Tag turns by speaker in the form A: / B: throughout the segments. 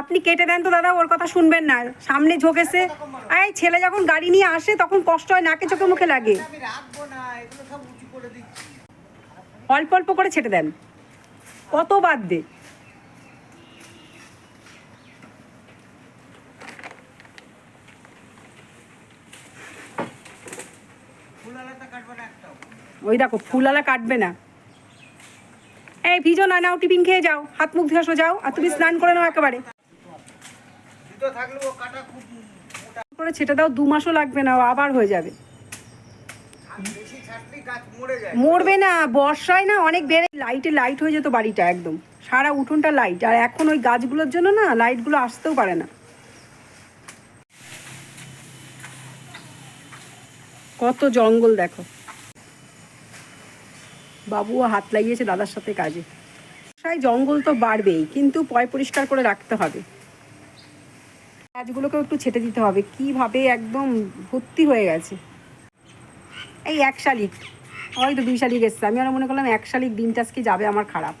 A: আপনি কেটে দেন তো দাদা, ওর কথা শুনবেন না। সামনে ঝোঁকেছে এই ছেলে যখন গাড়ি নিয়ে আসে, তখন কষ্ট হয়, নাকে চোখে মুখে লাগে। অল্প অল্প করে ছেটে দেন। কত বাদ দে। ওই দেখো ফুলালা কাটবে না। এই ভিজো, না নাও টিফিন খেয়ে যাও। হাত মুখ ধুয়ে যাও, আর তুমি স্নান করে নাও একেবারে।
B: জুতো থাকলেও কাটা খুব
A: করে ছেটে দাও দু মাসও লাগবে না আবার হয়ে যাবে। মরবে না বর্ষায় না অনেক বেড়ে লাইটে লাইট হয়ে যেত বাড়িটা একদম। সারা উঠোনটা লাইট আর এখন ওই গাছগুলোর জন্য না লাইটগুলো আসতেও পারে না। কত জঙ্গল দেখো। বাবুও হাত লাগিয়েছে দাদার সাথে কাজে। বর্ষায় জঙ্গল তো বাড়বেই কিন্তু পয় পরিষ্কার করে রাখতে হবে। গাছগুলোকেও একটু ছেটে দিতে হবে। কীভাবে একদম ভর্তি হয়ে গেছে। এই এক শালিক। হয়তো দুই শালিক এসছে। আমি আর মনে করলাম এক শালিক দিনটা আজকে যাবে আমার খারাপ।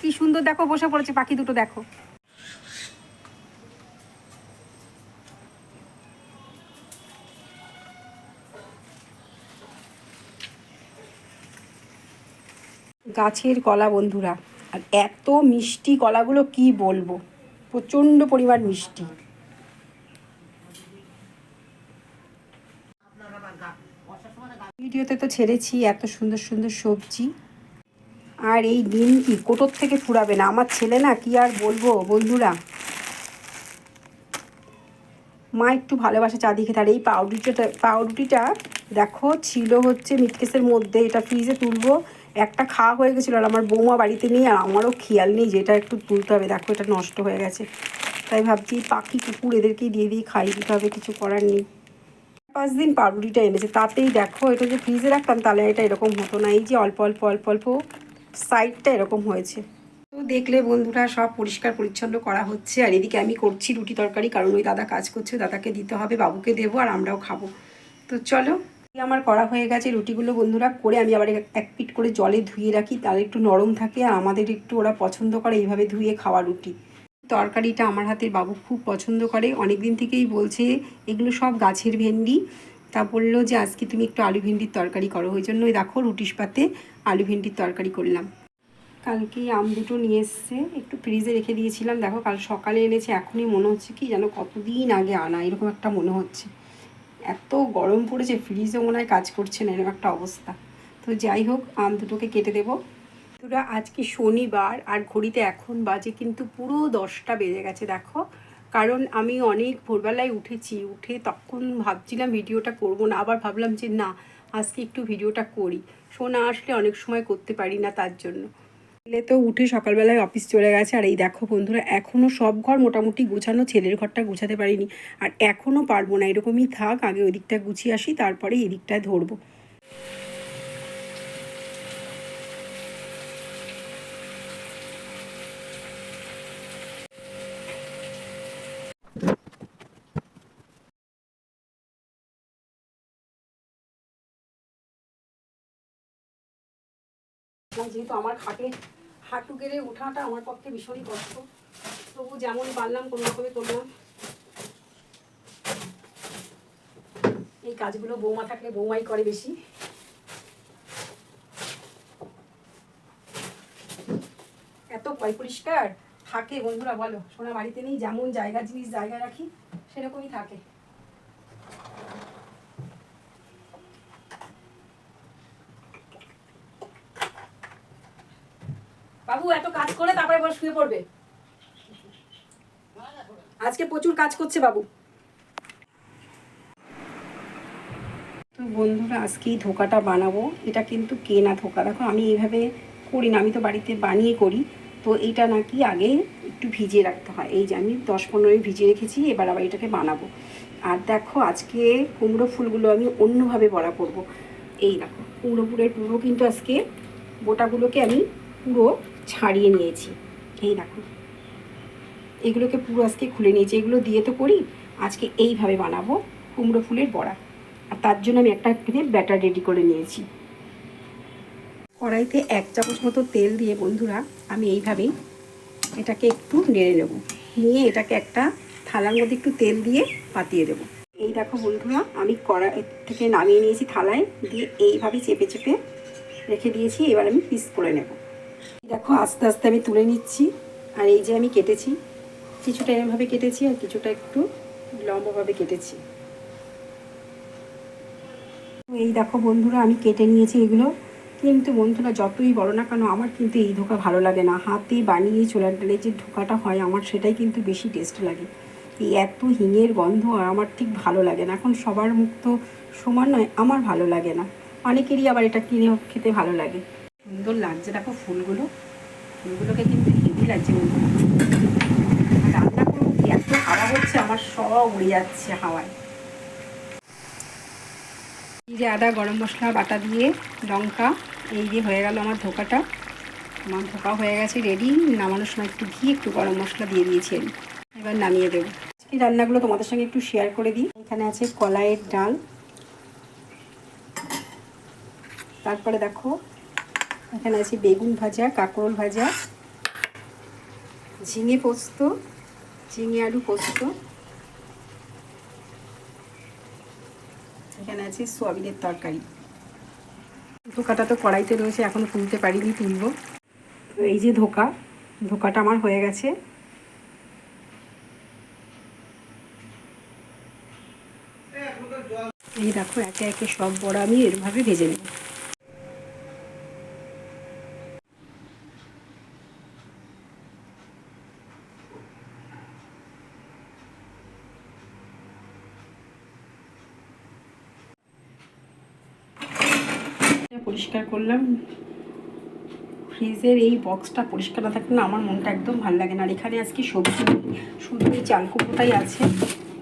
A: কি সুন্দর দেখো, বসে পড়েছে পাখি দুটো, দেখো। গাছের কলা বন্ধুরা, আর এত মিষ্টি কলাগুলো কি বলব? প্রচণ্ড পরিমাণ মিষ্টি ভিডিওতে তো ছেড়েছি এত সুন্দর সুন্দর সবজি। আর এই ডিম কি কোটোর থেকে ফুরাবে না? আমার ছেলে না কি আর বলব বন্ধুরা? মা একটু ভালোবাসে চা দিয়ে খেতে। আর এই পাউরুটিটা পাউরুটিটা দেখো ছিল হচ্ছে মিটকেসের মধ্যে। এটা ফ্রিজে তুলবো। একটা খাওয়া হয়ে গেছিল আর আমার বৌমা বাড়িতে নেই আর আমারও খেয়াল নেই যে এটা একটু তুলতে হবে। দেখো এটা নষ্ট হয়ে গেছে। তাই ভাবছি পাখি কুকুর এদেরকেই দিয়ে দিয়ে খাইয়ে দিতে হবে। কিছু করার নেই। পাঁচ দিন পাউরুটিটা এনেছে। তাতেই দেখো, এটা যে ফ্রিজে রাখতাম তাহলে এটা এরকম হতো না। এই যে অল্প অল্প অল্প অল্প সাইডটা এরকম হয়েছে। তো দেখলে বন্ধুরা, সব পরিষ্কার পরিচ্ছন্ন করা হচ্ছে। আর এদিকে আমি করছি রুটি তরকারি, কারণ ওই দাদা কাজ করছে, দাদাকে দিতে হবে, বাবুকে দেবো, আর আমরাও খাব। তো চলো আমার করা হয়ে গেছে। রুটিগুলো বন্ধুরা করে আমি আবার এক পিট করে জলে ধুয়ে রাখি, তাহলে একটু নরম থাকে, আর আমাদের একটু ওরা পছন্দ করে এইভাবে ধুয়ে খাওয়া রুটি। তরকারিটা আমার হাতের বাবু খুব পছন্দ করে। অনেক দিন থেকেই বলছে, এগুলো সব গাছের ভেন্ডি। তা বলল যে, আজকে তুমি একটু আলু ভেন্ডির তরকারি করো। ওই জন্যই দেখো রুটির পাতে আলু ভেন্ডির তরকারি করলাম। কালকে আম দুটো নিয়ে এসছে, একটু ফ্রিজে রেখে দিয়েছিলাম। দেখো, কাল সকালে এনেছে, এখনই মনে হচ্ছে কি যেন কতদিন আগে আনা, এরকম একটা মনে হচ্ছে। এত গরম পড়েছে ফ্রিজও মনে হয় কাজ করছে না, এরকম একটা অবস্থা। তো যাই হোক, আম দুটোকে কেটে দেবো। বন্ধুরা, আজকে শনিবার আর ঘড়িতে এখন বাজে কিন্তু পুরো দশটা বেজে গেছে, দেখো। কারণ আমি অনেক ভোরবেলায় উঠেছি, উঠে তখন ভাবছিলাম ভিডিওটা করব না, আবার ভাবলাম যে না, আজকে একটু ভিডিওটা করি। শোনা আসলে অনেক সময় করতে পারি না তার জন্য। ছেলে তো উঠে সকালবেলায় অফিস চলে গেছে, আর এই দেখো বন্ধুরা এখনও সব ঘর মোটামুটি গোছানো, ছেলের ঘরটা গোছাতে পারিনি, আর এখনও পারব না, এরকমই থাক, আগে ওই দিকটা গুছিয়ে আসি, তারপরে এই দিকটায় ধরবো। যেহেতু আমার খাটে হাঁটু গেড়ে ওঠাটা আমার পক্ষে ভীষণই কষ্ট, তবু যেমন পারলাম কোনো রকমে করলাম। এই কাজগুলো বৌমা থাকলে বৌমাই করে বেশি। এত পয় পরিষ্কার থাকে বন্ধুরা বলো, সোনা বাড়িতে নেই, যেমন জায়গা জিনিস জায়গায় রাখি, সেরকমই থাকে বাবু এত কাজ করে তারপরে এবার শুয়ে পড়বে। আজকে প্রচুর কাজ করছে বাবু। তো বন্ধুরা আজকে এই ধোকাটা বানাবো। এটা কিন্তু কেনা ধোকা? দেখো, আমি এইভাবে করি না। আমি তো বাড়িতে বানিয়ে করি। তো এইটা নাকি আগে একটু ভিজিয়ে রাখতে হয়। এই যে আমি দশ পনেরো মিনিট ভিজিয়ে রেখেছি, এবার আবার এটাকে বানাবো। আর দেখো, আজকে কুমড়ো ফুলগুলো আমি অন্যভাবে বড়া করব। এই দেখো, কুমড়ো ফুলের পুরো কিন্তু আজকে গোটাগুলোকে আমি পুরো ছাড়িয়ে নিয়েছি। এই দেখো। এগুলোকে পুরো আজকে খুলে নিয়েছি। এগুলো দিয়ে তো করি, আজকে এইভাবে বানাবো কুমড়ো ফুলের বড়া। আর তার জন্য আমি একটা এখানে ব্যাটার রেডি করে নিয়েছি। কড়াইতে এক চামচ মতো তেল দিয়ে বন্ধুরা, আমি এইভাবেই এটাকে একটু নেড়ে নেব। নিয়ে এটাকে একটা থালার মধ্যে একটু তেল দিয়ে পাতিয়ে দেবো। এই দেখো বন্ধুরা, আমি কড়া থেকে নামিয়ে নিয়েছি থালায়। দিয়ে এইভাবে চেপে চেপে রেখে দিয়েছি। এবার আমি পিস করে নেব। দেখো, আস্তে আস্তে আমি তুলে নিচ্ছি। আর এই যে আমি কেটেছি, কিছুটা এমভাবে কেটেছি আর কিছুটা একটু লম্বাভাবে কেটেছি। এই দেখো বন্ধুরা, আমি কেটে নিয়েছি এগুলো। কিন্তু বন্ধুরা, যতই বলো না কেন, আমার কিন্তু এই ধোকা ভালো লাগে না। হাতে বানিয়ে ছোলার ডালের যে ধোকাটা হয়, আমার সেটাই কিন্তু বেশি টেস্ট লাগে। এই এত হিঙের গন্ধ আর আমার ঠিক ভালো লাগে না। এখন সবার মুখ তো সমান নয়, আমার ভালো লাগে না। অনেকেরই আবার এটা কিনে খেতে ভালো লাগে। সুন্দর লাগছে। দেখো ফুলগুলো। ফুলগুলোকে কিন্তু হেভি লাগছে রান্না করব কি এত হাওয়া হচ্ছে, আমার সব উড়ে যাচ্ছে হাওয়ায়। এই যে আদা, গরম মশলা, বাটা দিয়ে লঙ্কা, এই যে হয়ে গেল আমার ধোকাটা। আমার ধোকা হয়ে গেছে রেডি নামানোর সময় একটু ঘি, একটু গরম মশলা দিয়ে দিয়েছি আমি। এবার নামিয়ে দেবো। এই রান্নাগুলো তোমাদের সঙ্গে একটু শেয়ার করে দিই। এখানে আছে কলাইয়ের ডাল। তারপরে দেখো এখানে আছে বেগুন ভাজা, কাঁকরোল ভাজা, ঝিঙে পোস্ত, ঝিঙে আলু পোস্ত। এখানে আছে সোয়াবিনের তরকারি। ধোকাটা তো কড়াইতে রয়েছে, এখনও তুলতে পারিনি, তুলবো। তো এই যে ধোকা, ধোকাটা আমার হয়ে গেছে। এই দেখো, একে একে সব বড়া আমি এরভাবে ভেজে নেব। পরিষ্কার করলাম। ফ্রিজের এই বক্সটা পরিষ্কার না থাকলে আমার মনটা একদম ভালো লাগে না। আর এখানে আজকে সবজি শুধু এই চাল কুমড়োটাই আছে।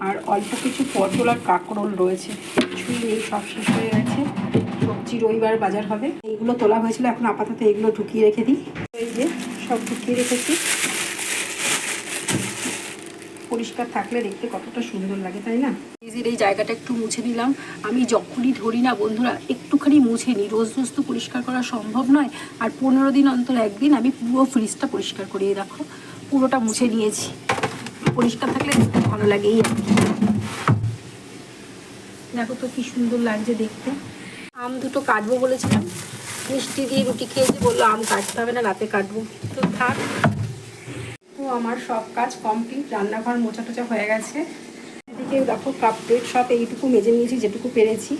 A: আর অল্প কিছু পটল আর কাঁকরোল রয়েছে। কিছুই নেই, সব শেষ হয়ে গেছে। সবজি রবিবার বাজার হবে। এইগুলো তোলা হয়েছিল, এখন আপাতত এগুলো ঢুকিয়ে রেখে দিই। এই যে সব ঢুকিয়ে রেখেছি। পরিষ্কার থাকলে দেখতে কতটা সুন্দর লাগে, তাই না? ফ্রিজের এই জায়গাটা একটু মুছে নিলাম। আমি যখনই ধরি না, বন্ধুরা, একটুখানি মুছে নিই। রোজ রোজ তো পরিষ্কার করা সম্ভব নয়। আর পনেরো দিন অন্তর একদিন আমি পুরো ফ্রিজটা পরিষ্কার করিয়ে রাখো পুরোটা মুছে নিয়েছি। পরিষ্কার থাকলে দেখতে ভালো লাগে, এই দেখো তো কি সুন্দর লাগছে দেখতে। আম দুটো কাটবো বলেছিলাম। মিষ্টি দিয়ে রুটি খেয়েছি, বলল আম কাটতে হবে না, রাতে কাটবো। তো থাক। আমার সব কাজ কমপ্লিট রান্নাঘর মোছা টোচা হয়ে গেছে। এদিকে দেখো কাপ প্লেট সব এইটুকু মেজে নিয়েছি, যেটুকু পেরেছি।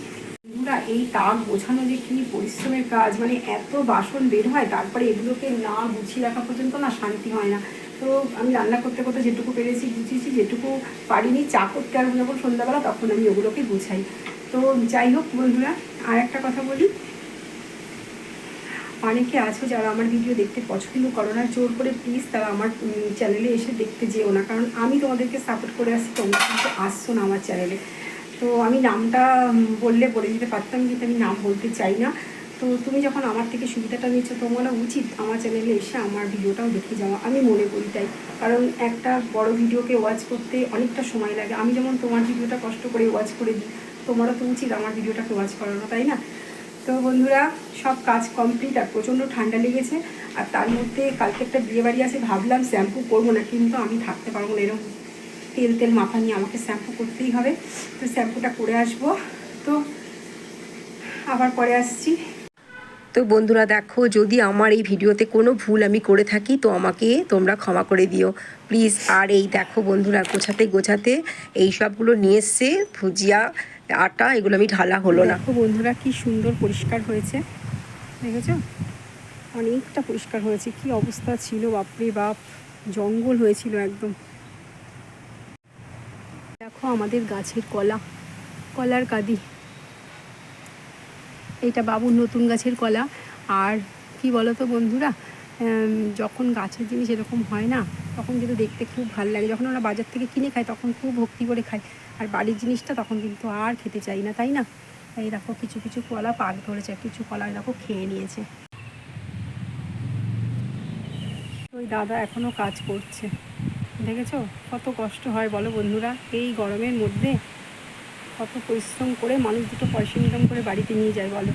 A: বন্ধুরা, এই তাক বোঝানো যে কি পরিশ্রমের কাজ মানে এত বাসন বের হয়, তারপরে এগুলোকে না গুছিয়ে রাখা পর্যন্ত না শান্তি হয় না। তো আমি রান্না করতে করতে যেটুকু পেরেছি, গুছিয়েছি, যেটুকু পারিনি, চা করতে আসব যখন সন্ধ্যাবেলা, তখন আমি ওগুলোকে গুছাই। তো যাই হোক বন্ধুরা, আর একটা কথা বলি অনেকে আছো যারা আমার ভিডিও দেখতে পছন্দ করো না, জোর করে প্লিজ তারা আমার চ্যানেলে এসে দেখতে যেও না। কারণ আমি তোমাদেরকে সাপোর্ট করে আসছি, তোমরা কিন্তু আসছো না আমার চ্যানেলে তো আমি নামটা বললে বলে দিতে পারতাম, কিন্তু আমি নাম বলতে চাই না। তো তুমি যখন আমার থেকে সুবিধাটা নিচ্ছ তোমার উচিত আমার চ্যানেলে এসে আমার ভিডিওটাও দেখে যাওয়া। আমি মনে করি তাই। কারণ একটা বড় ভিডিওকে ওয়াচ করতে অনেকটা সময় লাগে। আমি যেমন তোমার ভিডিওটা কষ্ট করে ওয়াচ করে দিই, তোমারও তো উচিত আমার ভিডিওটাকে ওয়াচ করানো, তাই না? তো বন্ধুরা, সব কাজ কমপ্লিট আর প্রচণ্ড ঠান্ডা লেগেছে। আর তার মধ্যে কালকে একটা বিয়ে বাড়ি আছে, ভাবলাম শ্যাম্পু করব না, কিন্তু আমি থাকতে পারব না, এরকম তেল তেল মাথা নিয়ে আমাকে শ্যাম্পু করতেই হবে। তো শ্যাম্পুটা করে আসব। তো আবার পরে আসছি।
C: তো বন্ধুরা, দেখো, যদি আমার এই ভিডিওতে কোনো ভুল আমি করে থাকি, তো আমাকে তোমরা ক্ষমা করে দিও। প্লিজ, আর এই দেখো বন্ধুরা, গোছাতে গোছাতে এই সবগুলো নিয়ে এসছে, ভুজিয়া আটা, এগুলো আমি ঢালা হলো না।
A: বন্ধুরা, কি সুন্দর পরিষ্কার হয়েছে। দেখেছ? অনেকটা পরিষ্কার হয়েছে। কি অবস্থা ছিল, বাপরে বাপ! জঙ্গল হয়েছিল একদম। দেখো আমাদের গাছের কলা, কলার কাদি। এটা বাবুর নতুন গাছের কলা। আর কি বলো তো বন্ধুরা যখন গাছের জিনিস এরকম হয় না, তখন কিন্তু দেখতে খুব ভালো লাগে। যখন আমরা বাজার থেকে কিনে খাই, তখন খুব ভক্তি করে খাই। আর বাড়ির জিনিসটা তখন কিন্তু আর খেতে চাই না, তাই না? এই দেখো কিছু কিছু কলা পাক ধরেছে, কিছু কলা দেখো খেয়ে নিয়েছে। ওই দাদা এখনও কাজ করছে, দেখেছ? কত কষ্ট হয় বলো বন্ধুরা, এই গরমের মধ্যে। কত পরিশ্রম করে মানুষ দুটো পয়সা ইনকাম করে বাড়িতে নিয়ে যায় বলো।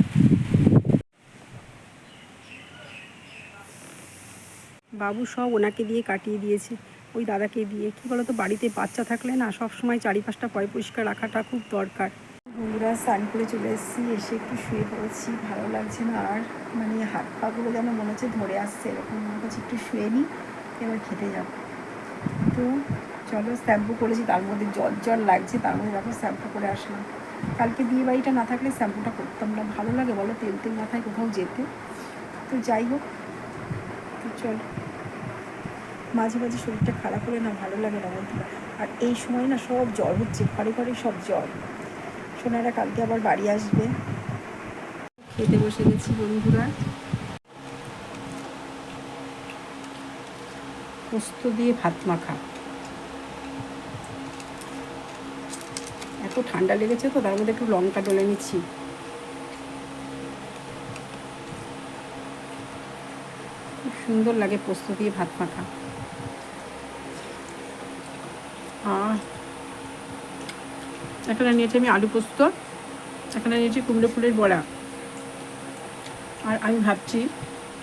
A: বাবু সব ওনাকে দিয়ে কাটিয়ে দিয়েছে। ওই দাদাকে দিয়ে। কী বলো তো বাড়িতে বাচ্চা থাকলে না সব সময় চারিপাশটা পয় পরিষ্কার রাখাটা খুব দরকার। বন্ধুরা, স্নান করে চলে এসেছি, এসে একটু শুয়ে পড়েছি। ভালো লাগছে না আর মানে হাত পাগুলো যেন মনে হচ্ছে ধরে আসছে, এরকম মনে হচ্ছে একটু শুয়ে নিই, এবার খেতে যাব। তো চলো শ্যাম্পু করেছি, তার মধ্যে জল জল লাগছে, তার মধ্যে দেখো শ্যাম্পু করে আসলাম। কালকে বিয়ে বাড়িটা না থাকলে শ্যাম্পুটা করতাম না। ভালো লাগে বলো, তেল তেল মাথায় কোথাও যেতে। তো যাই হোক, তো চল। মাঝে মাঝে শরীরটা খারাপ হলে না ভালো লাগে না বন্ধুরা। আর এই সময় না সব জ্বর হচ্ছে, ঘরে ঘরে সব জ্বর। সোনারা কালকে আবার বাড়ি আসবে। খেতে বসে গেছি বন্ধুরা। পোস্ত দিয়ে ভাত মাখা। এত ঠান্ডা লেগেছে তো, তার মধ্যে একটু লঙ্কা ডলে নিচ্ছি। খুব সুন্দর লাগে পোস্ত দিয়ে ভাত মাখা আর এখানে নিয়েছি আমি আলু পোস্ত, এখানে নিয়েছি কুমড়ো ফুলের বড়া। আর আমি ভাবছি,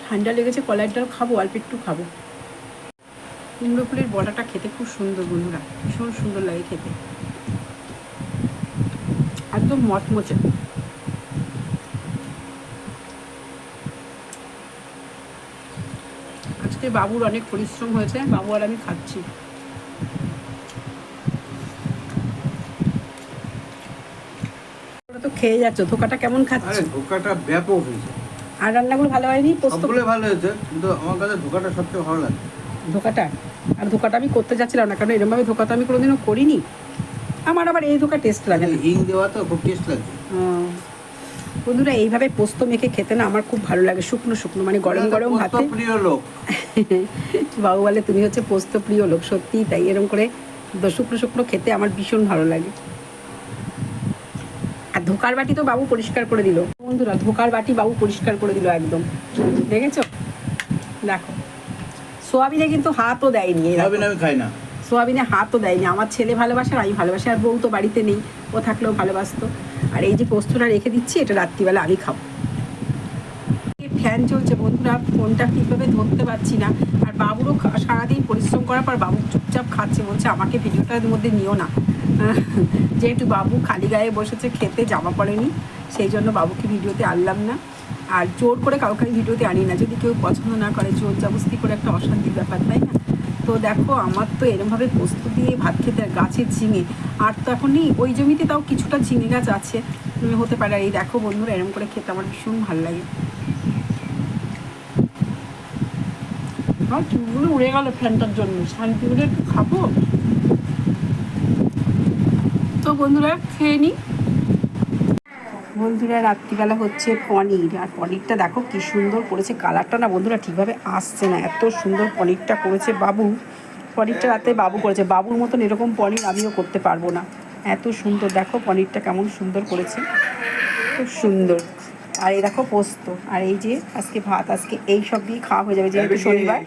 A: ঠান্ডা লেগেছে কলাইয়ের ডাল খাব, অল্প একটু খাব। কুমড়ো ফুলের বড়াটা খেতে খুব সুন্দর বন্ধুরা, ভীষণ সুন্দর লাগে খেতে। একদম মচমচে। আজকে বাবুর অনেক পরিশ্রম হয়েছে, বাবু আর আমি খাচ্ছি তোমরা তো খেয়ে যাচ্ছ? ধোকাটা কেমন খাচ্ছ?
B: আরে ধোকাটা ব্যাপক হয়েছে।
A: আর রান্নাগুলো ভালো হয়নি? পোস্ত
B: সবগুলো ভালো হয়েছে কিন্তু আমার কাছে ধোকাটা সবচেয়ে ভালো লাগে।
A: ধোকাটা? আর ধোকাটা আমি করতে যাচ্ছিলাম না কারণ এরকমভাবে ধোকা তো আমি কোনোদিনও করিনি। আমার আবার এই ধোকা টেস্ট লাগে না।
B: হিং দেওয়া তো খুব টেস্ট
A: আহ, বন্ধুরা এইভাবে পোস্ত মেখে খেতে না আমার খুব ভালো লাগে শুকনো শুকনো মানে গরম গরম ভাতে।
B: প্রিয় লোক।
A: বাবু বলে তুমি হচ্ছে পোস্ত প্রিয় লোক সত্যি তাই। এরকম করে শুকনো শুকনো খেতে আমার ভীষণ ভালো লাগে। ধোকার বাটি তো বাবু পরিষ্কার করে দিল। বন্ধুরা ধোকার বাটি বাবু পরিষ্কার করে দিল একদম। দেখেছ? দেখো। সোয়াবিনে কিন্তু হাতও দেয়নি।
B: ভাবিন আমি খাই না।
A: সোয়াবিনে হাতও দেয়নি। আমার ছেলে ভালোবাসে আর আমি ভালোবাসি আর বউ তো বাড়িতে নেই। ও থাকলেও ভালোবাসতো। আর এই যে পোস্তটা রেখে দিচ্ছি এটা রাত্রিবেলা আমি খাব। ফ্যান চলছে বন্ধুরা। ফোনটা ঠিকভাবে ধরতে পারছি না। আর বাবুরও সারাদিন পরিশ্রম করার পর বাবু চুপচাপ খাচ্ছে। বলছে আমাকে ভিডিওটার মধ্যে নিও না। যেহেতু বাবু খালি গায়ে বসেছে, খেতে জামা পড়েনি সেই জন্য বাবুকে ভিডিওতে আনলাম না। আর জোর করে কাউকে ভিডিওতে আনি না। যদি কেউ পছন্দ না করে, জোর জাবস্তি করে একটা অশান্তির ব্যাপার, তাই না? তো দেখো, আমার তো এরমভাবে পোস্ত দিয়ে ভাত খেতে গাছের ঝিঙে, আর তো এখন নেই। ওই জমিতে তাও কিছুটা ঝিঙে গাছ আছে। হতে পারে। এই দেখো বন্ধুরা, এরম করে খেতে আমার ভীষণ ভালো লাগে। আমার চুলগুলো উড়ে গেল ফ্যানটার জন্য। শান্তি করে একটু খাব? বন্ধুরা খেয়ে নিই বন্ধুরা রাত্রিবেলা হচ্ছে পনির আর পনিরটা দেখো কি সুন্দর করেছে। কালারটা না বন্ধুরা ঠিকভাবে আসছে না এত সুন্দর পনিরটা করেছে বাবু। পনিরটা রাতে বাবু করেছে। বাবুর মতন এরকম পনির আমিও করতে পারব না। এত সুন্দর দেখো পনিরটা কেমন সুন্দর করেছে। খুব সুন্দর। আর এই দেখো পোস্ত আর এই যে আজকে ভাত আজকে এই সব দিয়ে খাওয়া হয়ে যাবে যেহেতু শনিবার।